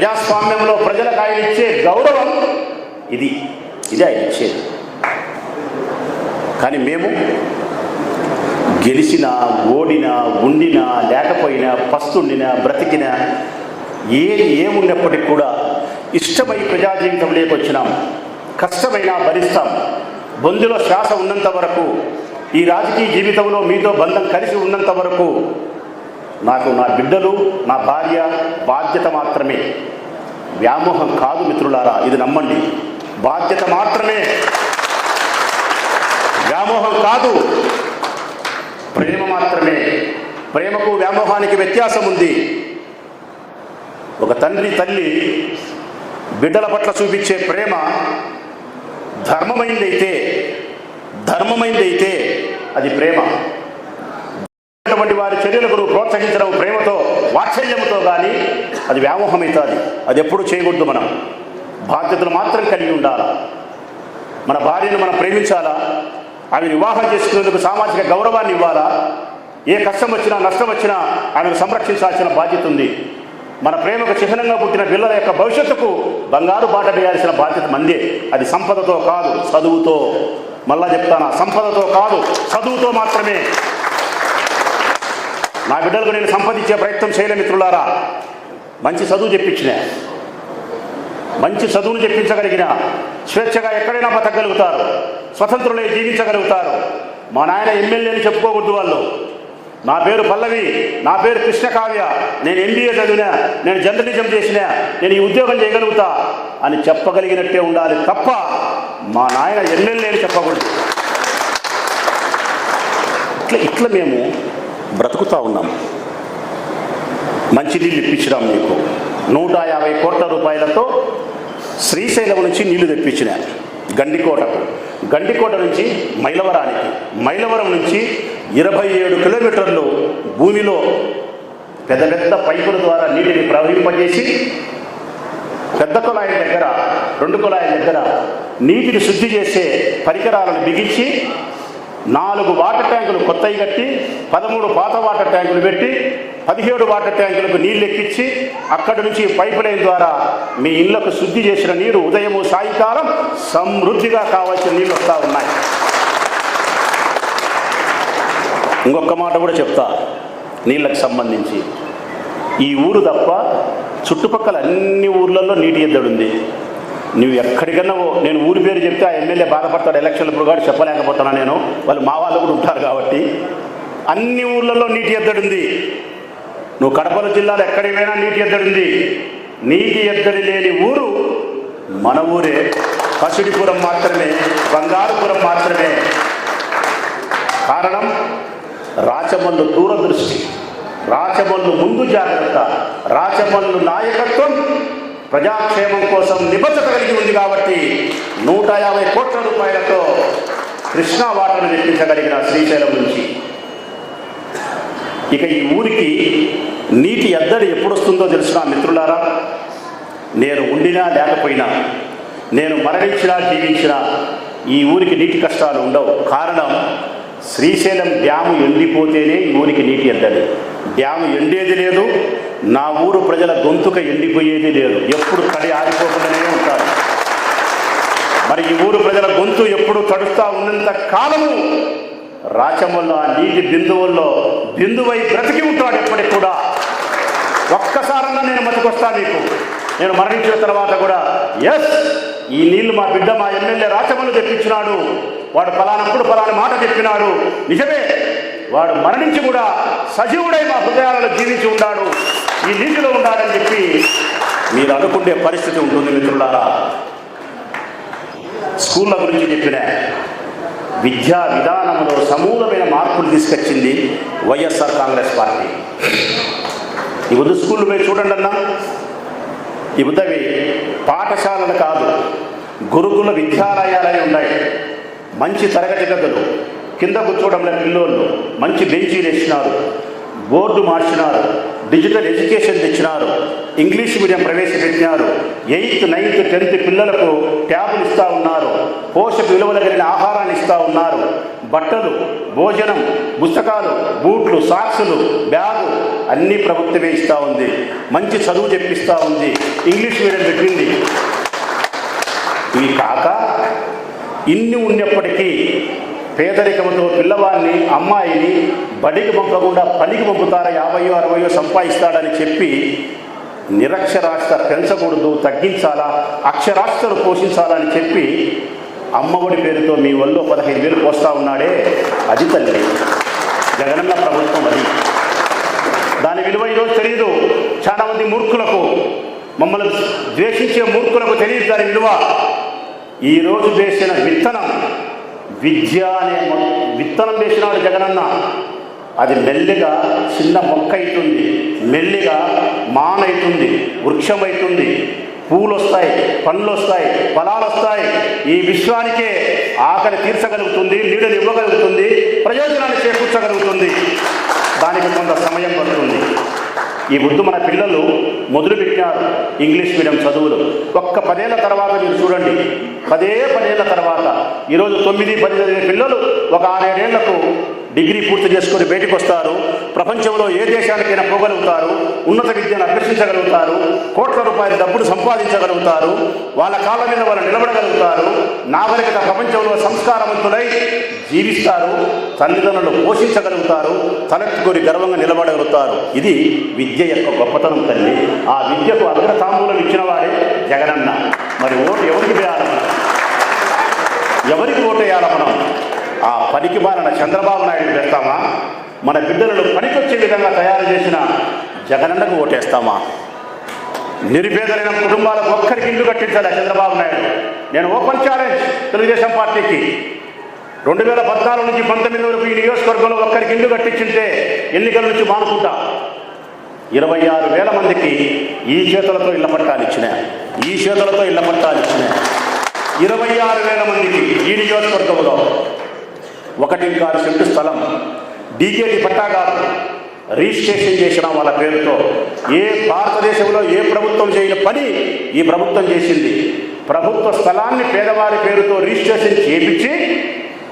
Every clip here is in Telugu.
ప్రజాస్వామ్యంలో ప్రజలకు ఆయన ఇచ్చే గౌరవం ఇది. ఇది ఆయన ఇచ్చేది. కానీ మేము గెలిచినా ఓడినా ఉండినా లేకపోయినా పస్తుండినా బ్రతికినా ఏది ఏమున్నప్పటికీ కూడా ఇష్టమై ప్రజా జీవితం వచ్చినాం కష్టమైనా భరిస్తాం. బొందులో శ్వాస ఉన్నంత వరకు ఈ రాజకీయ జీవితంలో మీతో బంధం కలిసి ఉన్నంత వరకు నాకు నా బిడ్డలు నా భార్య బాధ్యత మాత్రమే. వ్యామోహం కాదు మిత్రులారా ఇది నమ్మండి. బాధ్యత మాత్రమే. వ్యామోహం కాదు ప్రేమ మాత్రమే. ప్రేమకు వ్యామోహానికి వ్యత్యాసం ఉంది. ఒక తండ్రి తల్లి బిడ్డల పట్ల చూపించే ప్రేమ ధర్మమైందైతే ధర్మమైందైతే అది ప్రేమ. వారి చర్యలకు ప్రోత్సహించడం ప్రేమతో వాత్సల్యంతో కానీ అది వ్యామోహం అవుతుంది అది ఎప్పుడు చేయకూడదు మనం. బాధ్యతలు మాత్రం కలిగి ఉండాలి? మన భార్యను మనం ప్రేమించాలా? ఆమె వివాహం చేసుకునేందుకు సామాజిక గౌరవాన్ని ఇవ్వాలా? ఏ కష్టం వచ్చినా నష్టం వచ్చినా ఆమెను సంరక్షించాల్సిన బాధ్యత ఉంది. మన ప్రేమకు చిహ్నంగా పుట్టిన పిల్లల యొక్క భవిష్యత్తుకు బంగారు బాట వేయాల్సిన బాధ్యత మందే. అది సంపదతో కాదు చదువుతో. మళ్ళా చెప్తానా? సంపదతో కాదు చదువుతో మాత్రమే. నా బిడ్డలకు నేను సంపాదించే ప్రయత్నం చేయలే మిత్రులారా. మంచి చదువు చెప్పించిన మంచి చదువును చెప్పించగలిగిన స్వేచ్ఛగా ఎక్కడైనా బతకగలుగుతారు స్వతంత్రులై జీవించగలుగుతారు. మా నాయన ఎమ్మెల్యేని చెప్పుకోకూడదు వాళ్ళు. నా పేరు పల్లవి నా పేరు కృష్ణకావ్య నేను ఎంబీఏ చదివినా నేను జర్నలిజం చేసినా నేను ఈ ఉద్యోగం చేయగలుగుతా అని చెప్పగలిగినట్టే ఉండాలి తప్ప మా నాయన ఎమ్మెల్యేని చెప్పకూడదు. ఇట్లా ఇట్లా మేము బ్రతుకుతూ ఉన్నాం. మంచినీళ్ళు ఇప్పించినాం మీకు. నూట యాభై కోట్ల రూపాయలతో శ్రీశైలం నుంచి నీళ్ళు తెప్పించిన గండికోటకు. గండికోట నుంచి మైలవరానికి. మైలవరం నుంచి ఇరవై ఏడు కిలోమీటర్లు భూమిలో పెద్ద పెద్ద పైపుల ద్వారా నీటిని ప్రవహింపజేసి పెద్ద కుళాయిల దగ్గర రెండు కుళాయిల దగ్గర నీటిని శుద్ధి చేసే పరికరాలను బిగించి నాలుగు వాటర్ ట్యాంకులు కొత్తవి కట్టి పదమూడు పాత వాటర్ ట్యాంకులు పెట్టి పదిహేడు వాటర్ ట్యాంకులకు నీళ్ళు ఎక్కించి అక్కడి నుంచి పైప్ లైన్ ద్వారా మీ ఇళ్ళకు శుద్ధి చేసిన నీరు ఉదయము సాయంకాలం సమృద్ధిగా కావాల్సిన నీళ్ళు వస్తూ ఉన్నాయి. ఇంకొక మాట కూడా చెప్తా నీళ్ళకు సంబంధించి. ఈ ఊరు తప్ప చుట్టుపక్కల అన్ని ఊర్లలో నీటి ఎద్దడుంది. నువ్వు ఎక్కడికన్నా ఓ- నేను ఊరి పేరు చెప్తే ఆ ఎమ్మెల్యే బాధపడతాడు. ఎలక్షన్లు కూడా చెప్పలేకపోతున్నా నేను. వాళ్ళు మా వాళ్ళు కూడా ఉంటారు కాబట్టి. అన్ని ఊళ్ళల్లో నీటి ఎద్దడింది. నువ్వు కడపల జిల్లాలో ఎక్కడికి పోయినా నీటి ఎద్దడింది. నీటి ఎద్దడి లేని ఊరు మన ఊరే. పసిడిపురం మాత్రమే బంగారుపురం మాత్రమే. కారణం రాచమల్లు దూరదృష్టి. రాచమల్లు ముందు జాగ్రత్త. రాచమల్లు నాయకత్వం ప్రజాక్షేమం కోసం నిబద్ధత కలిగి ఉంది కాబట్టి నూట యాభై కోట్ల రూపాయలతో కృష్ణా వాటర్ను నిర్మించగలిగిన శ్రీశైలం నుంచి. ఇక ఈ ఊరికి నీటి ఎద్దడి ఎప్పుడు వస్తుందో తెలిసిన మిత్రులారా? నేను ఉండినా లేకపోయినా నేను మరణించినా జీవించినా ఈ ఊరికి నీటి కష్టాలు ఉండవు. కారణం శ్రీశైలం డ్యాము ఎండిపోతేనే ఈ ఊరికి నీటి ఎద్దడి. డ్యాము ఎండేది లేదు నా ఊరు ప్రజల గొంతుక ఎండిపోయేది లేదు. ఎప్పుడు కడి ఆరిపోకుండానే ఉంటారు. మరి ఈ ఊరు ప్రజల గొంతు ఎప్పుడు తడుస్తూ ఉన్నంత కాలము రాచమ్మల్లో ఆ నీటి బిందువుల్లో బిందువై బ్రతికి ఉంటాడు ఎప్పటికి కూడా. ఒక్కసారన్నా నేను మతికొస్తా మీకు. నేను మరణించిన తర్వాత కూడా ఎస్ ఈ నీళ్ళు మా బిడ్డ మా ఎమ్మెల్యే రాచమల్లు తెప్పించినాడు. వాడు ఫలానప్పుడు ఫలాని మాట చెప్పినాడు. నిజమే వాడు మరణించి కూడా సజీవుడై మా హృదయాలలో జీవించి ఉన్నాడు. ఈ నీటిలో ఉండాలని చెప్పి మీరు అనుకునే పరిస్థితి ఉంటుంది మిత్రులారా. స్కూళ్ళ గురించి చెప్పిన విద్యా విధానంలో సమూలమైన మార్పులు తీసుకొచ్చింది వైఎస్ఆర్ కాంగ్రెస్ పార్టీ. ఈ ఉర్దూ స్కూళ్ళు మీరు చూడండి అన్నా. ఈ ఉద్దవి పాఠశాలలు కాదు గురుకుల విద్యాలయాలే ఉన్నాయి. మంచి తరగతి గదులు కింద కూర్చోవడంలో పిల్లోళ్ళు మంచి బెంచీలు వేసినారు బోర్డు మార్చినారు డిజిటల్ ఎడ్యుకేషన్ తెచ్చినారు. ఇంగ్లీష్ మీడియం ప్రవేశపెట్టినారు. ఎయిత్ నైన్త్ టెన్త్ పిల్లలకు ట్యాబ్లు ఇస్తూ ఉన్నారు. పోషక విలువలు కలిగిన ఆహారాన్ని ఇస్తూ ఉన్నారు. బట్టలు భోజనం పుస్తకాలు బూట్లు సాక్సులు బ్యాగు అన్నీ ప్రభుత్వమే ఇస్తూ ఉంది. మంచి చదువు చెప్పిస్తూ ఉంది. ఇంగ్లీష్ మీడియం పెట్టింది. ఇవి కాక ఇన్ని ఉన్నప్పటికీ పేదరికంతో పిల్లవాడిని అమ్మాయిని బడికి పంపకుండా పనికి పంపుతారా? యాభయో అరవయో సంపాదిస్తాడని చెప్పి నిరక్షరాస్యత పెంచకూడదు తగ్గించాలా? అక్షరాస్యతలు పోషించాలని చెప్పి అమ్మఒడి పేరుతో మీ వల్ల పదహైదు వేలు పోస్తా ఉన్నాడే అది తల్లి. జగనన్న ప్రభుత్వం అది. దాని విలువ ఈరోజు తెలియదు చాలామంది మూర్ఖులకు మమ్మల్ని ద్వేషించే మూర్ఖులకు తెలియదు దాని విలువ. ఈరోజు వేసిన విత్తనం విద్య అనే విత్తనం వేసినాడు జగనన్న. అది మెల్లిగా చిన్న మొక్క అవుతుంది మెల్లిగా మానవుతుంది వృక్షం అవుతుంది పూలు వస్తాయి పండ్లు వస్తాయి ఫలాలు వస్తాయి ఈ విశ్వానికే ఆకలి తీర్చగలుగుతుంది నీడని ఇవ్వగలుగుతుంది ప్రయోజనాన్ని చేకూర్చగలుగుతుంది. దానికి కొంత సమయం పడుతుంది. ఈ బుద్ధు మన పిల్లలు మొదలుపెట్టినారు ఇంగ్లీష్ మీడియం చదువులు. ఒక్క పదేళ్ళ తర్వాత మీరు చూడండి. పదే పదేళ్ళ తర్వాత ఈరోజు తొమ్మిది పది చదివే పిల్లలు ఒక ఆరేడేళ్ళకు డిగ్రీ పూర్తి చేసుకుని బయటకు వస్తారు. ప్రపంచంలో ఏ దేశానికైనా పోగలుగుతారు. ఉన్నత విద్యను అభ్యసించగలుగుతారు. కోట్ల రూపాయల డబ్బును సంపాదించగలుగుతారు వాళ్ళ కాళ్ళ మీద వాళ్ళు నిలబడగలుగుతారు నాగరికత ప్రపంచంలో సంస్కారవంతులై జీవిస్తారు తల్లిదండ్రులు పోషించగలుగుతారు తలెత్తుకొని గర్వంగా నిలబడగలుగుతారు. ఇది విద్య యొక్క గొప్పతనం తల్లి. ఆ విద్యకు అగ్రతాంబూలం ఇచ్చిన వాడే జగనన్న. మరి ఓటు ఎవరికి వేయాలి మనం? ఎవరికి ఓటు వేయాలి మనం? ఆ పనికి మారిన చంద్రబాబు నాయుడు పెడతామా మన బిడ్డలను పనికొచ్చే విధంగా తయారు చేసిన జగనన్నకు ఓటేస్తామా? నిరుపేదలైన కుటుంబాలకు ఒక్కరికి ఇల్లు కట్టించాలి చంద్రబాబు నాయుడు? నేను ఓపెన్ ఛాలెంజ్ తెలుగుదేశం పార్టీకి. రెండు వేల పద్నాలుగు నుంచి పంతొమ్మిది వరకు ఈ నియోజకవర్గంలో ఒక్కరికి ఇల్లు కట్టించింటే ఎన్నికల నుంచి మానుకుంటా. ఇరవై ఆరు వేల మందికి ఈ చేతులతో ఇళ్ళ పట్టాలు ఇచ్చిన. ఈ చేతులతో ఇళ్ళ పట్టాలు ఇచ్చిన. ఇరవై ఆరు వేల మందికి ఈ నియోజకవర్గంలో ఒకటి కారు సెంటు స్థలం. డీకేటి పట్టా కాదు. రిజిస్ట్రేషన్ చేసిన వాళ్ళ పేరుతో ఏ భారతదేశంలో ఏ ప్రభుత్వం చేయని పని ఈ ప్రభుత్వం చేసింది. ప్రభుత్వ స్థలాన్ని పేదవారి పేరుతో రిజిస్ట్రేషన్ చేపించి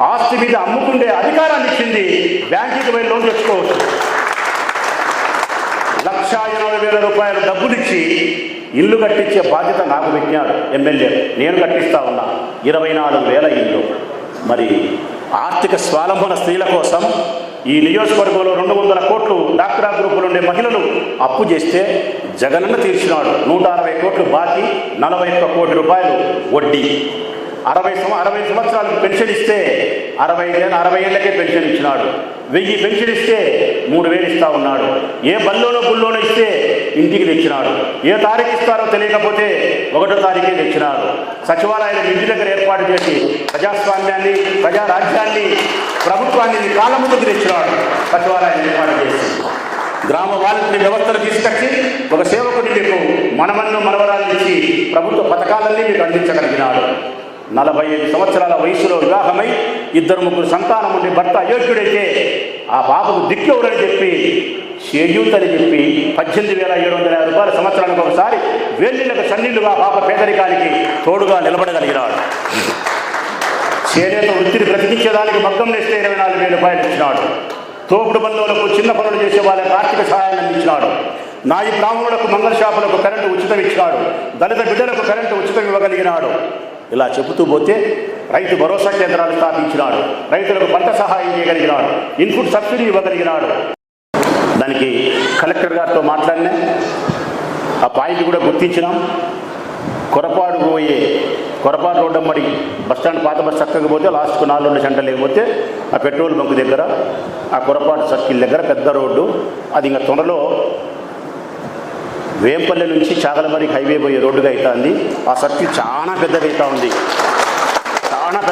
ఆస్తి మీద అమ్ముకుండే అధికారాన్ని ఇచ్చింది బ్యాంకుకి వెళ్ళి లోన్ తెచ్చుకోవచ్చు. లక్ష ఇరవై వేల రూపాయలు డబ్బులిచ్చి ఇల్లు కట్టించే బాధ్యత నాకు పెట్టినాడు ఎమ్మెల్యే. నేను కట్టిస్తా ఉన్నా. ఇరవై నాలుగు వేల ఇల్లు. మరి ఆర్థిక స్వాలంబన స్త్రీల కోసం ఈ నియోజకవర్గంలో రెండు వందల కోట్లు డాక్టరా గ్రూపులు ఉండే మహిళలు అప్పు చేస్తే జగనన్న తీర్చినాడు. నూట అరవై కోట్లు బాకీ నలభై ఒక్క కోటి రూపాయలు వడ్డీ. అరవై అరవై సంవత్సరాలకు పెన్షన్ ఇస్తే అరవై ఏళ్ళ అరవై ఏళ్ళకే పెన్షన్ ఇచ్చినాడు. వెయ్యి పెన్షన్ ఇస్తే మూడు వేలు ఇస్తా ఉన్నాడు. ఏ బల్లోనో బుల్లోనో ఇస్తే ఇంటికి తెచ్చినాడు. ఏ తారీఖు ఇస్తారో తెలియకపోతే ఒకటో తారీఖే తెచ్చినాడు. సచివాలయాన్ని ఇంటి దగ్గర ఏర్పాటు చేసి ప్రజాస్వామ్యాన్ని ప్రజారాజ్యాన్ని ప్రభుత్వాన్ని నీ కాళ్ళ ముందుకు తెచ్చినాడు. సచివాలయాన్ని ఏర్పాటు చేసి. గ్రామ వాలంటీర్ వ్యవస్థను తీసుకొచ్చి ఒక సేవకుని మీకు మనమన్ను మనవరాలు ఇచ్చి ప్రభుత్వ పథకాలన్నీ మీకు అందించగలిగినాడు. నలభై ఐదు సంవత్సరాల వయసులో వివాహమై ఇద్దరు ముగ్గురు సంతానం ఉండి భర్త అయోగ్యుడైతే ఆ బాబుకు దిక్కెవరని చెప్పి చేయూత్ అని చెప్పి పద్దెనిమిది వేల ఏడు వందల యాభై రూపాయల సంవత్సరానికి ఒకసారి వేళ్ళకు సన్నిళ్ళుగా పాప పేదరికానికి తోడుగా నిలబడగలిగినాడు. చేనేత వృత్తిని బ్రతికించేదానికి మగ్గం నేస్తే ఇరవై నాలుగు వేల రూపాయలు ఇచ్చినాడు. తోపుడు బంధువులకు చిన్న పనులు చేసే వాళ్ళకి ఆర్థిక సహాయాన్ని అందించినాడు. నాయి బ్రాహ్మణులకు మంగళ షాపులకు కరెంటు ఉచితం ఇచ్చినాడు. దళిత బిడ్డలకు కరెంటు ఉచితం ఇవ్వగలిగినాడు. ఇలా చెబుతూ పోతే రైతు భరోసా కేంద్రాలు స్థాపించినాడు. రైతులకు పంట సహాయం చేయగలిగినాడు. Input subsidy ఇవ్వగలిగినాడు. దానికి కలెక్టర్ గారితో మాట్లాడినా ఆ పాయింట్ కూడా గుర్తించినాం. కొరపాడు పోయే కొరపాడు రోడ్డు మరి బస్టాండ్ పాత బస్ చక్కగా పోతే లాస్ట్కు నాలుగు రెండు గంటలు లేకపోతే ఆ పెట్రోల్ బంక్ దగ్గర ఆ కొరపాడు సర్కిల్ దగ్గర పెద్ద రోడ్డు. అది ఇంకా త్వరలో వేంపల్లి నుంచి చాగలమరి హైవే పోయే రోడ్డుగా అవుతుంది ఆ సర్కిల్ చాలా పెద్దదైతా ఉంది.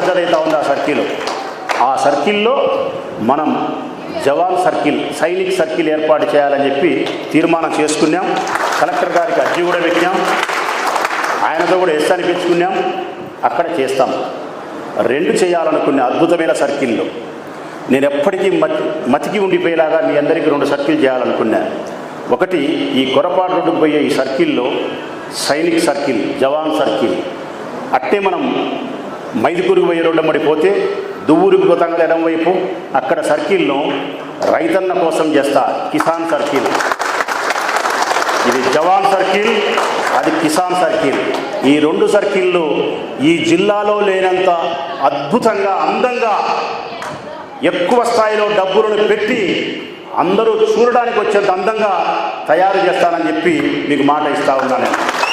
జరుగుతూ ఉంది ఆ సర్కిల్. ఆ సర్కిల్లో మనం జవాన్ సర్కిల్ సైనిక్ సర్కిల్ ఏర్పాటు చేయాలని చెప్పి తీర్మానం చేసుకున్నాం. కలెక్టర్ గారికి అర్జీ కూడా పెట్టాం. ఆయనతో కూడా ఎస్ అనిపించుకున్నాం. అక్కడ చేస్తాం. రెండు చేయాలనుకున్న అద్భుతమైన సర్కిల్లో నేను ఎప్పటికీ మతి మతికి ఉండిపోయేలాగా మీ అందరికీ రెండు సర్కిల్ చేయాలనుకున్నా. ఒకటి ఈ కొరపాటు రోడ్డుకు పోయే ఈ సర్కిల్లో సైనిక్ సర్కిల్ జవాన్ సర్కిల్. అట్టే మనం మైదుకూరుకు పోయే రోడ్డు అమ్మడి పోతే దువ్వూరుకు పోతాం కదా అక్కడ సర్కిల్ను రైతన్న కోసం చేస్తా కిసాన్ సర్కిల్. ఇది జవాన్ సర్కిల్ అది కిసాన్ సర్కిల్. ఈ రెండు సర్కిళ్ళు ఈ జిల్లాలో లేనంత అద్భుతంగా అందంగా ఎక్కువ స్థాయిలో డబ్బులను పెట్టి అందరూ చూడడానికి వచ్చేంత అందంగా తయారు చేస్తానని చెప్పి మీకు మాట ఇస్తా ఉన్నాను. నేను